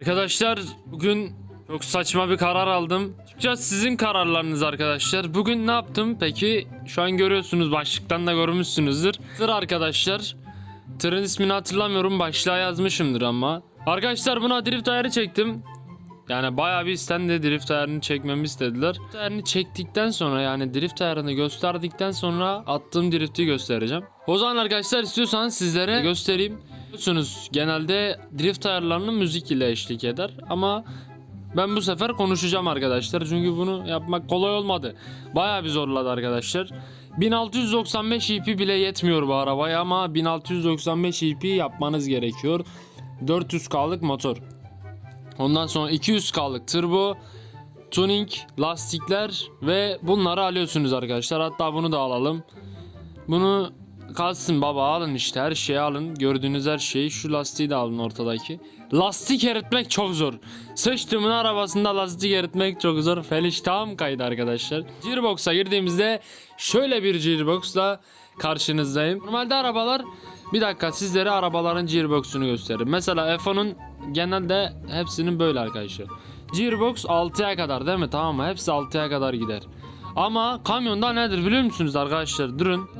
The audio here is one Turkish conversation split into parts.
Arkadaşlar bugün çok saçma bir karar aldım. Açıkçası sizin kararlarınız arkadaşlar. Bugün ne yaptım peki? Şu an görüyorsunuz başlıktan da görmüşsünüzdür. Tır arkadaşlar. Tırın ismini hatırlamıyorum başlığa yazmışımdır ama. Arkadaşlar buna drift ayarı çektim. Yani bayağı bir istendi drift ayarını çekmemi istediler. Drift ayarını çektikten sonra yani drift ayarını gösterdikten sonra attığım drifti göstereceğim. O zaman arkadaşlar istiyorsanız sizlere göstereyim. Biliyorsunuz genelde drift ayarlarını müzik ile eşlik eder ama ben bu sefer konuşacağım arkadaşlar. Çünkü bunu yapmak kolay olmadı. Bayağı bir zorladı arkadaşlar. 1695 EP bile yetmiyor bu arabaya ama 1695 EP yapmanız gerekiyor. 400K'lık motor. Ondan sonra 200K'lık turbo, tuning, lastikler ve bunları alıyorsunuz arkadaşlar. Hatta bunu da alalım. Bunu kalsın baba alın işte her şeyi alın. Gördüğünüz her şeyi şu lastiği de alın ortadaki. Lastik eritmek çok zor. Sıçtımın arabasında lastik eritmek çok zor. Feliş tam kaydı arkadaşlar. Gearbox'a girdiğimizde şöyle bir gearbox'la karşınızdayım. Normalde arabalar bir dakika sizlere arabaların gearbox'unu gösteririm. Mesela F10'un genelde hepsinin böyle arkadaşlar. Gearbox 6'ya kadar değil mi? Tamam mı? Hepsi 6'ya kadar gider. Ama kamyonda nedir biliyor musunuz arkadaşlar? Durun.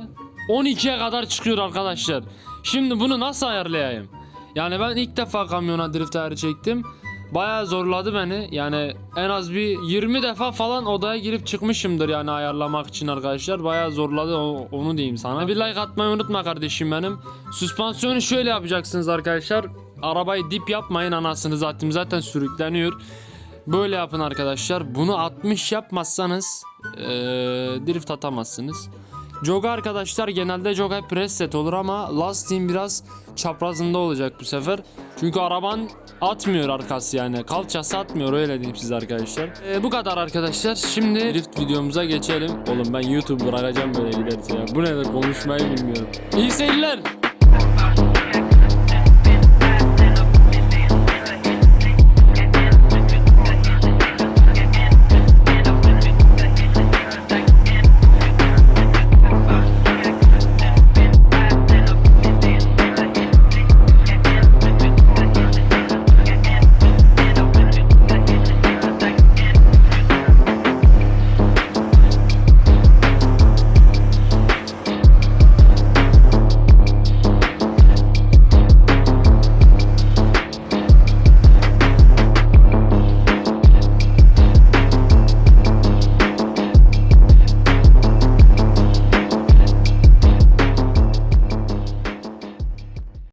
12'ye kadar çıkıyor arkadaşlar. Şimdi bunu nasıl ayarlayayım? Yani ben ilk defa kamyona drift ayarı çektim. Bayağı zorladı beni. Yani en az bir 20 defa falan odaya girip çıkmışımdır yani ayarlamak için arkadaşlar. Bayağı zorladı onu diyeyim sana. Bir like atmayı unutma kardeşim benim. Süspansiyonu şöyle yapacaksınız arkadaşlar. Arabayı dip yapmayın anasını zaten zaten sürükleniyor. Böyle yapın arkadaşlar. Bunu 60 yapmazsanız eee, drift atamazsınız. Joga arkadaşlar genelde Joga press set olur ama lastiğin biraz çaprazında olacak bu sefer. Çünkü araban atmıyor arkası yani. Kalçası atmıyor öyle diyeyim size arkadaşlar. Ee, bu kadar arkadaşlar. Şimdi drift videomuza geçelim. Oğlum ben YouTube bırakacağım böyle giderse ya. Bu nedir konuşmayı bilmiyorum. İyi seyirler.